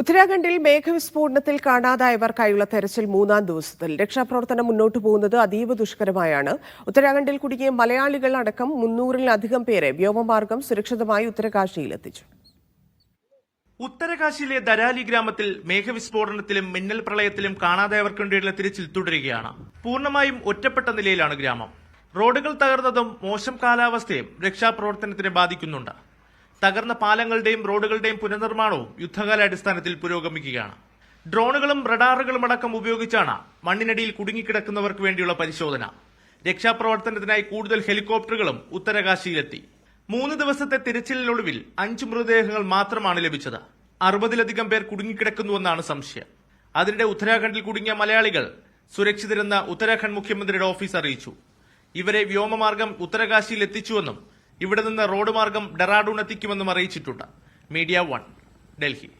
ഉത്തരാഖണ്ഡിൽ മേഘവിസ്ഫോടനത്തിൽ കാണാതായവർക്കായുള്ള തെരച്ചിൽ മൂന്നാം ദിവസത്തിൽ. രക്ഷാപ്രവർത്തനം മുന്നോട്ടു പോകുന്നത് അതീവ ദുഷ്കരമായാണ്. ഉത്തരാഖണ്ഡിൽ കുടുങ്ങിയ മലയാളികൾ അടക്കം മുന്നൂറിലധികം പേരെ വ്യോമമാർഗം സുരക്ഷിതമായി ഉത്തരകാശിയിൽ എത്തിച്ചു ഉത്തരകാശിയിലെ ദരാലി ഗ്രാമത്തിൽ മേഘവിസ്ഫോടനത്തിലും മിന്നൽ പ്രളയത്തിലും കാണാതായവർക്ക് തിരച്ചിൽ തുടരുകയാണ്. പൂർണമായും ഒറ്റപ്പെട്ട നിലയിലാണ് ഗ്രാമം. റോഡുകൾ തകർന്നതും മോശം കാലാവസ്ഥയും രക്ഷാപ്രവർത്തനത്തിന് ബാധിക്കുന്നുണ്ട്. തകർന്ന പാലങ്ങളുടെയും റോഡുകളുടെയും പുനർനിർമ്മാണവും യുദ്ധകാലാടിസ്ഥാനത്തിൽ പുരോഗമിക്കുകയാണ്. ഡ്രോണുകളും റഡാറുകളും അടക്കം ഉപയോഗിച്ചാണ് മണ്ണിനടിയിൽ കുടുങ്ങിക്കിടക്കുന്നവർക്ക് വേണ്ടിയുള്ള പരിശോധന. രക്ഷാപ്രവർത്തനത്തിനായി കൂടുതൽ ഹെലികോപ്റ്ററുകളും ഉത്തരകാശിയിലെത്തി. മൂന്ന് ദിവസത്തെ തിരച്ചിലിനൊടുവിൽ അഞ്ച് മൃതദേഹങ്ങൾ മാത്രമാണ് ലഭിച്ചത്. അറുപതിലധികം പേർ കുടുങ്ങിക്കിടക്കുന്നുവെന്നാണ് സംശയം. അതിനിടെ ഉത്തരാഖണ്ഡിൽ കുടുങ്ങിയ മലയാളികൾ സുരക്ഷിതരെന്ന് ഉത്തരാഖണ്ഡ് മുഖ്യമന്ത്രിയുടെ ഓഫീസ് അറിയിച്ചു. ഇവരെ വ്യോമമാർഗം ഉത്തരകാശിയിൽ എത്തിച്ചുവെന്നും ഇവിടെ നിന്ന് റോഡ് മാർഗം ഡെറാഡൂൺ എത്തിക്കുമെന്നും അറിയിച്ചിട്ടുണ്ട്. Media one Delhi.